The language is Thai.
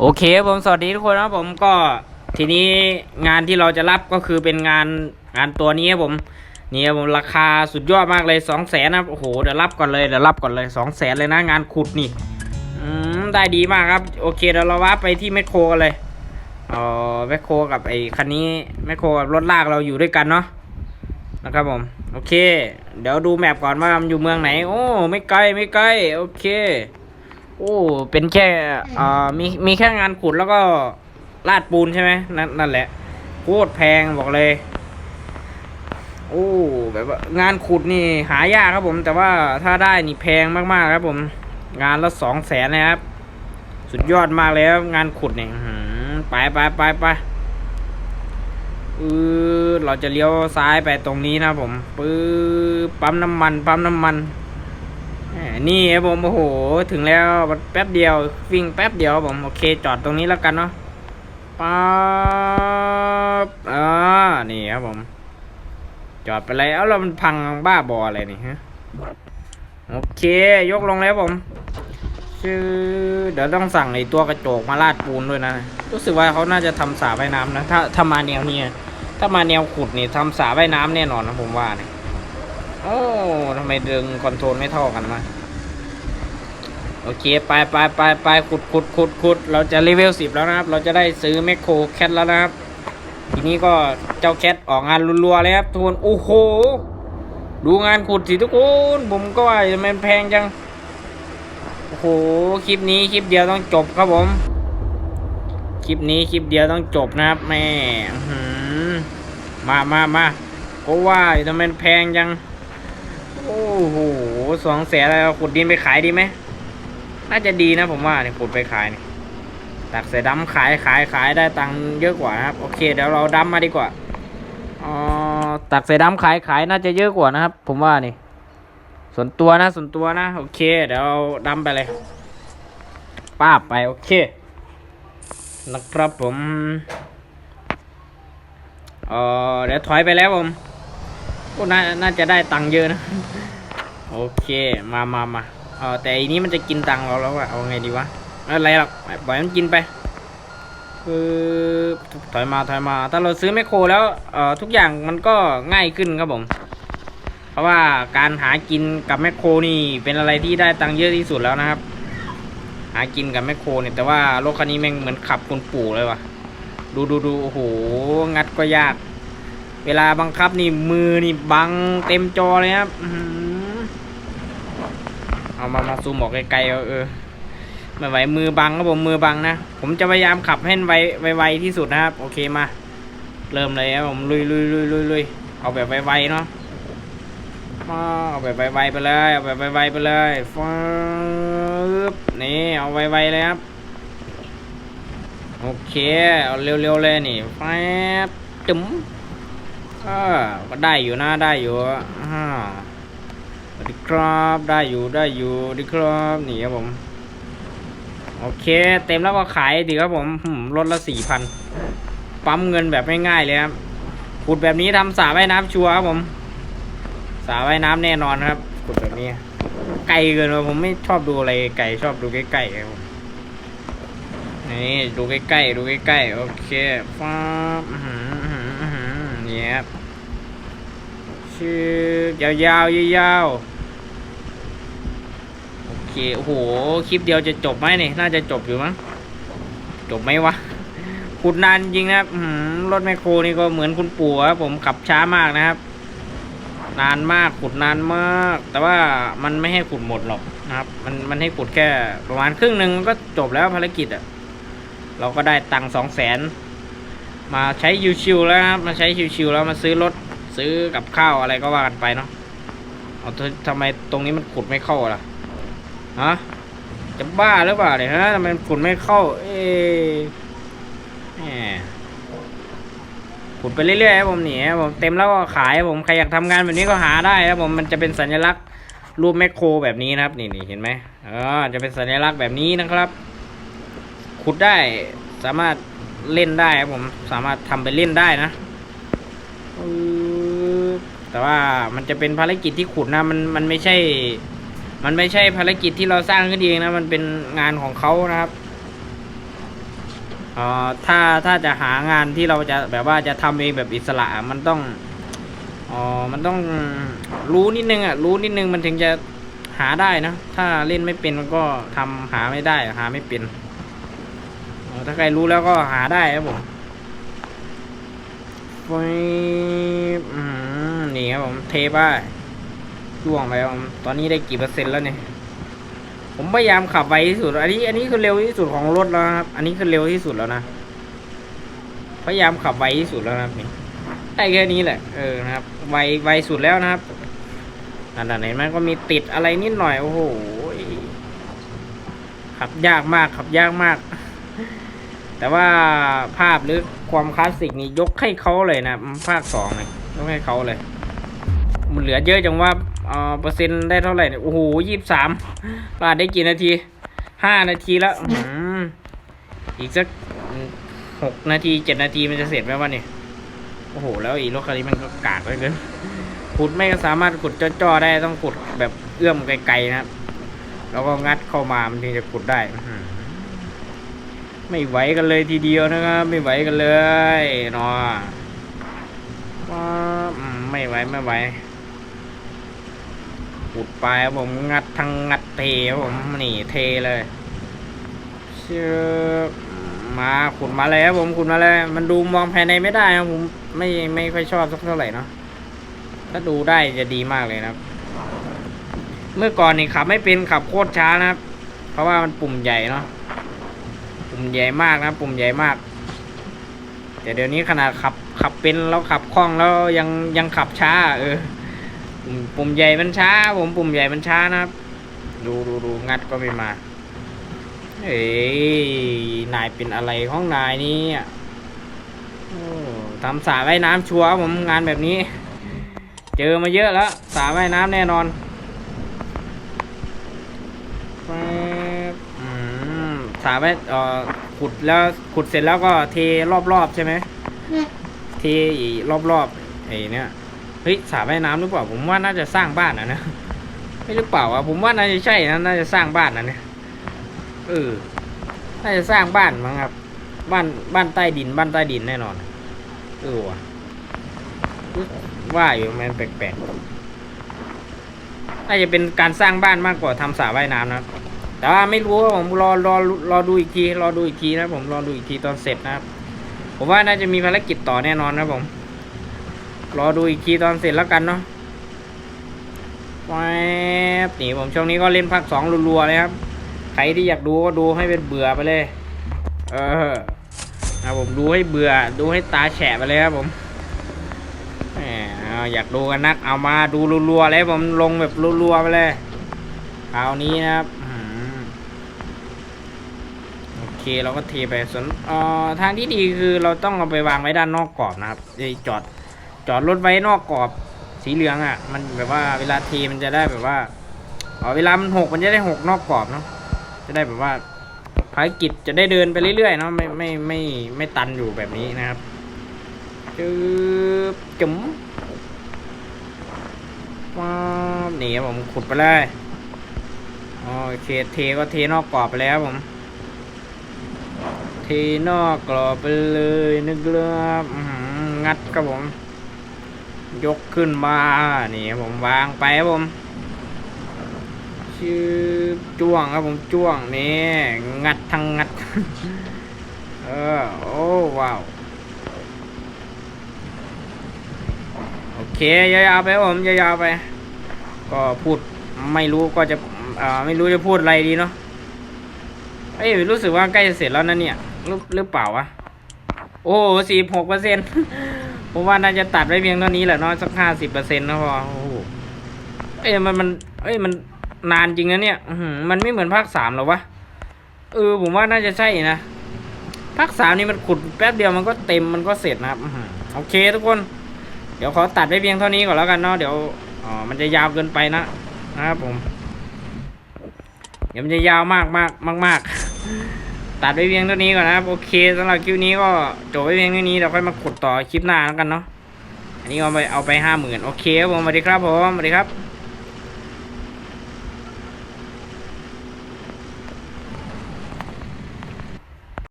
โอเคผมสวัสดีทุกคนนะครับผมก็ทีนี้งานที่เราจะรับก็คือเป็นงานงานตัวนี้ครับผมนี่ครับผมราคาสุดยอดมากเลยสองแสนนะครับโอ้โหเดี๋ยวรับก่อนเลยเดี๋ยวรับก่อนเลยสองแสนเลยนะงานขุดนี่อืมได้ดีมากครับ โอเคเดี๋ยวเราว่าไปที่แมคโครกันเลยเอ๋อแมคโครกับไอ้คันนี้แมคโครกับรถลากเราอยู่ด้วยกันเนาะนะครับผมโอเค เดี๋ยวดูแมปก่อนว่ามันอยู่เมืองไหน โอ้ไม่ไกลไม่ไกลโอเค โอ้เป็นแค่อ่ามีมีแค่งานขุดแล้วก็ลาดปูนใช่ไหมนั่นนั่นแหละโคตรแพงบอกเลย โอ้แบบว่างานขุดนี่หายากครับผม แต่ว่าถ้าได้นี่แพงมากๆครับผม งานละสองแสนนะครับ สุดยอดมากเลยครับงานขุดเนี่ยไปไปไปไปเออเราจะเลี้ยวซ้ายไปตรงนี้นะผมปื๊บปั๊มน้ำมัน ปั๊มน้ำมัน นี่ครับผมโอ้โห ถึงแล้วแป๊บเดียววิ่งแป๊บเดียวผมโอเคจอดตรงนี้แล้วกันเนาะป๊าบอ่านี่ครับผม จอดไปเลยเอ้าแล้วมันพังบ้าบออะไรนี่ฮะโอเค ยกลงแล้วผมชื่อเดี๋ยวต้องสั่งไอตัวกระจกมาลาดปูนด้วยนะ รู้สึกว่าเขาน่าจะทำสระว่ายน้ำนะ ถ้าถ้ามาแนวนี้ถ้ามาแนวขุดนี่ทำสระว่ายน้ำแน่นอนนะผมว่าเนี่ย โอ้ทำไมดึงคอนโทรลไม่เท่ากันวะโอเค ไปไปไปไปขุดขุดขุดขุดเราจะเลเวลสิบแล้วนะครับ เราจะได้ซื้อแมคโครแคทแล้วนะครับ ทีนี้ก็เจ้าแคทออกงานรัวๆเลยครับทุกคน โอ้โห ดูงานขุดสิทุกคน ผมก็ว่าจะมันแพงจัง โอ้โห คลิปนี้คลิปเดียวต้องจบครับผม คลิปนี้คลิปเดียวต้องจบนะครับแม่มามามาก็ว่าทำไมมันแพงจัง โอ้โหสองแสนอะไรขุดดินไปขายดีไหมน่าจะดีนะผมว่าเนี่ยขุดไปขายเนี่ยตักใส่ดำขายขายขายได้ตังค์เยอะกว่านะครับ โอเค เดี๋ยวเราดำมาดีกว่าอ๋อตักใส่ดำขายขายน่าจะเยอะกว่านะครับ ผมว่านี่ ส่วนตัวนะส่วนตัวนะ โอเค เดี๋ยวเราดำไปเลย ป้าไปโอเคนะครับผมเออเดี๋ยวถอยไปแล้วผม ก็น่าน่าจะได้ตังค์เยอะนะ โอเคมามามาเออแต่อันนี้มันจะกินตังค์เราแล้วอะเอาไงดีวะไม่เป็นไรหรอกปล่อยมันกินไปคือถอยมาถอยมาถ้าเราซื้อแมคโครแล้วเอ่อทุกอย่างมันก็ง่ายขึ้นครับผม เพราะว่าการหากินกับแมคโครนี่เป็นอะไรที่ได้ตังค์เยอะที่สุดแล้วนะครับ หากินกับแมคโครเนี่ยแต่ว่ารถคันนี้แม่งเหมือนขับคุณปู่เลยว่ะ ดูดูดูโอ้โหงัดก็ยาก เวลาบังคับนี่มือนี่บังเต็มจอเลยครับเอามามาซูมออกไกลๆเออไม่ไหวมือบังครับผมมือบังนะ ผมจะพยายามขับให้ไวไวๆที่สุดนะครับ โอเคมา เริ่มเลยครับผมลุยลุยลุยลุยลุยเอาแบบไวๆเนาะมาเอาแบบไวๆไปเลยเอาแบบไวๆไปเลยฟ้าบนี่เอาไวๆเลยครับโอเค เอาเร็วๆเลยนี่แฟบจุ๋ม เออก็ได้อยู่นะได้อยู่อ่าสวัสดีครับได้อยู่ได้อยู่ดีครับนี่ครับผมโอเค เต็มแล้วก็ขายดีครับผมลดละสี่พันปั๊มเงินแบบง่ายๆเลยครับขุดแบบนี้ทำสระว่ายน้ำชัวร์ครับผมสระว่ายน้ำแน่นอนครับขุดแบบนี้ ไกลเกินว่ะผมไม่ชอบดูอะไรไกลชอบดูใกล้ๆครับนี่ดูใกล้ๆดูใกล้ๆโอเคฟ้า เนี่ยครับชื่อยาวๆยาวโอเคโอ้โหคลิปเดียวจะจบไหมนี่น่าจะจบอยู่มั้งจบไหมวะขุดนานจริงนะครับรถแมคโครนี่ก็เหมือนคุณปู่ครับผมขับช้ามากนะครับ นานมากขุดนานมาก แต่ว่ามันไม่ให้ขุดหมดหรอกนะครับ มันมันให้ขุดแค่ประมาณครึ่งหนึ่งก็จบแล้วภารกิจอะเราก็ได้ตังค์สองแสน มาใช้ยูชิวแล้วครับมาใช้ชิวๆแล้วมาซื้อรถซื้อกับข้าวอะไรก็ว่ากันไปเนาะเอาเถอทำไมตรงนี้มันขุดไม่เข้าล่ะฮะจะบ้าหรือเปล่าเนี่ยฮะทำไมมันขุดไม่เข้า เอ๊ะแหมขุดไปเรื่อยๆครับผมนี่ครับผมเต็มแล้วก็ขายผมใครอยากทำงานแบบนี้ก็หาได้ครับผมมันจะเป็นสัญลักษณ์รูปแมคโครแบบนี้นะครับ นี่นี่เห็นไหมเออจะเป็นสัญลักษณ์แบบนี้นะครับ ขุดได้สามารถ เล่นได้ครับผมสามารถทำไปเล่นได้นะแต่ว่ามันจะเป็นภารกิจที่ขุดนะมันมันไม่ใช่ มันไม่ใช่ภารกิจที่เราสร้างขึ้นเองนะมันเป็นงานของเขานะครับเอ่อถ้าถ้าจะหางานที่เราจะแบบว่าจะทำเองแบบอิสระมันต้องอ๋อมันต้องรู้นิดนึงอะรู้นิดนึงมันถึงจะหาได้นะ ถ้าเล่นไม่เป็นมันก็ทำหาไม่ได้หาไม่เป็น ถ้าใครรู้แล้วก็หาได้ครับผมไฟอืมนี่ครับผม เทปไปจ้วงไปครับผมตอนนี้ได้กี่เปอร์เซ็นต์แล้วเนี่ย ผมพยายามขับไวที่สุด อันนี้ อันนี้คือเร็วที่สุดของรถแล้วครับ อันนี้คือเร็วที่สุดแล้วนะ พยายามขับไวที่สุดแล้วนะครับนี่ได้แค่นี้แหละ เออนะครับ ไว ไวสุดแล้วนะครับนั่นๆเห็นไหมก็มีติดอะไรนิดหน่อย โอ้โหขับยากมากขับยากมาก แต่ว่าภาพหรือความคลาสสิกนี่ยกให้เขาเลยนะภาคสองเลยยกให้เขาเลย มันเหลือเยอะจังว่าเอ่อเปอร์เซ็นต์ได้เท่าไหร่เนี่ยโอ้โหยี่สิบสามปาดได้กี่นาทีห้านาทีแล้วอืมอีกสักหกนาทีเจ็ดนาทีมันจะเสร็จไหมวะเนี่ยโอ้โห แล้วอีรถคันนี้มันก็กากเลยเกินขุดไม่สามารถขุดจ่อๆได้ต้องขุดแบบเอื้อมไกลๆนะครับแล้วก็งัดเข้ามามันถึงจะขุดได้อื ไม่ไหวกันเลยทีเดียวนะครับ ไม่ไหวกันเลยเนาะว้าไม่ไหวไม่ไหวขุดไปผมงัดทางงัดเทผมนี่เทเลยเชื่อมาขุดมาเลยครับผมขุดมาเลย มันดูมองภายในไม่ได้ครับผมไม่ไม่ค่อยชอบสักเท่าไหร่เนาะถ้าดูได้จะดีมากเลยนะครับ เมื่อก่อนนี่ขับไม่เป็นขับโคตรช้านะครับ เพราะว่ามันปุ่มใหญ่เนาะ ปุ่มใหญ่มากนะ ปุ่มใหญ่มาก แต่เดี๋ยวนี้ขนาดขับขับเป็นแล้วขับคล่องแล้วยังยังขับช้า เออ ปุ่มปุ่มใหญ่มันช้า ผมปุ่มใหญ่มันช้านะครับ ดูดูดูงัดก็ไม่มาเอ้ยนายเป็นอะไรของนายนี่ทำสระว่ายน้ำชัวร์ผมงานแบบนี้ เจอมาเยอะแล้วสระว่ายน้ำแน่นอนแป๊บอืม สระว่ายเอ่อขุดแล้วขุดเสร็จแล้วก็เทรอบๆใช่ไหมเทอีกรอบๆไอ้เนี่ยเฮ้ยสระว่ายน้ำหรือเปล่าผมว่าน่าจะสร้างบ้านนะนะไม่หรือเปล่าอะผมว่าน่าจะใช่นะน่าจะสร้างบ้านนะเนี่ยเออน่าจะสร้างบ้านมั้งครับ บ้านบ้านใต้ดิน บ้านใต้ดินแน่นอนเออว่ะว่าอยู่มันแปลกๆน่าจะเป็นการสร้างบ้านมากกว่าทำสระว่ายน้ำนะ แต่ว่าไม่รู้ว่าผมรอรอรอดูอีกทีรอดูอีกทีนะผมรอดูอีกทีตอนเสร็จนะครับ ผมว่าน่าจะมีภารกิจต่อแน่นอนนะผม รอดูอีกทีตอนเสร็จแล้วกันเนาะแป๊บนี่ผมช่วงนี้ก็เล่นภาคสองรัวๆเลยครับใครที่อยากดูก็ดูให้เป็นเบื่อไปเลย เออนะผมดูให้เบื่อ ดูให้ตาแฉะไปเลยครับผมแอาอยากดูกันนักเอามาดูรัวๆเลยผมลงแบบรัวๆไปเลยคราวนี้นะครับอื้อหือโอ เคเราก็เทไปส่วนเอ่อทางที่ดีคือเราต้องเอาไปวางไว้ด้านนอกกรอบนะครับจอดจอดรถไว้นอกกรอบสีเหลืองอะ มันแบบว่าเวลาเทมันจะได้แบบว่าอ๋อเวลามันหกมันจะได้หกนอกกรอบเนาะจะได้แบบว่าภารกิจจะได้เดินไปเรื่อยๆเนาะไม่ไม่ไม่ไม่ตันอยู่แบบนี้นะครับจืบจุ๋มว้าวนี่ครับผมขุดไปเลยโอเคเทก็เทนอกกรอบไปแล้วผม ทีนอกกรอบไปเลยนึกเลือบอื้อหืองัดครับผม ยกขึ้นมานี่ผมวางไปครับผมชื่อจ้วงครับผมจ้วงนี่งัดทั้งงัด เออโอ้ว้าวโอเคยาวๆไปผมยาวๆไป ก็พูดไม่รู้ก็จะอ่อไม่รู้จะพูดอะไรดีเนาะเอ้ยรู้สึกว่าใกล้จะเสร็จแล้วนะเนี่ย หรือหรือเปล่าวะ โอ้สี่หกเปอร์เซ็นต์ผมว่าน่าจะตัดไว้เพียงเท่านี้แหละเนาะสักห้าสิบเปอร์เซ็นต์นะพอโอ้โหเอ้ยมันมันเอ้ยมันนานจริงนะเนี่ยอืมันไม่เหมือนภาคสามหรอวะเออผมว่าน่าจะใช่นะภาคสามนี่มันขุดแป๊บเดียวมันก็เต็มมันก็เสร็จนะครับโอเคทุกคน เดี๋ยวขอตัดไว้เพียงเท่านี้ก่อนแล้วกันเนาะเดี๋ยวอ๋อมันจะยาวเกินไปนะนะครับผมเดี๋ยวมันจะยาวมากมากมากมากๆ ตัดไว้เพียงเท่านี้ก่อนนะครับ โอเคสำหรับคลิปนี้ก็จบไว้เพียงเท่านี้เราค่อยมาขุดต่อคลิปหน้าแล้วกันเนาะอันนี้เอาไปเอาไปห้าหมื่นโอเคครับผมสวัสดีครับผมสวัสดีครับ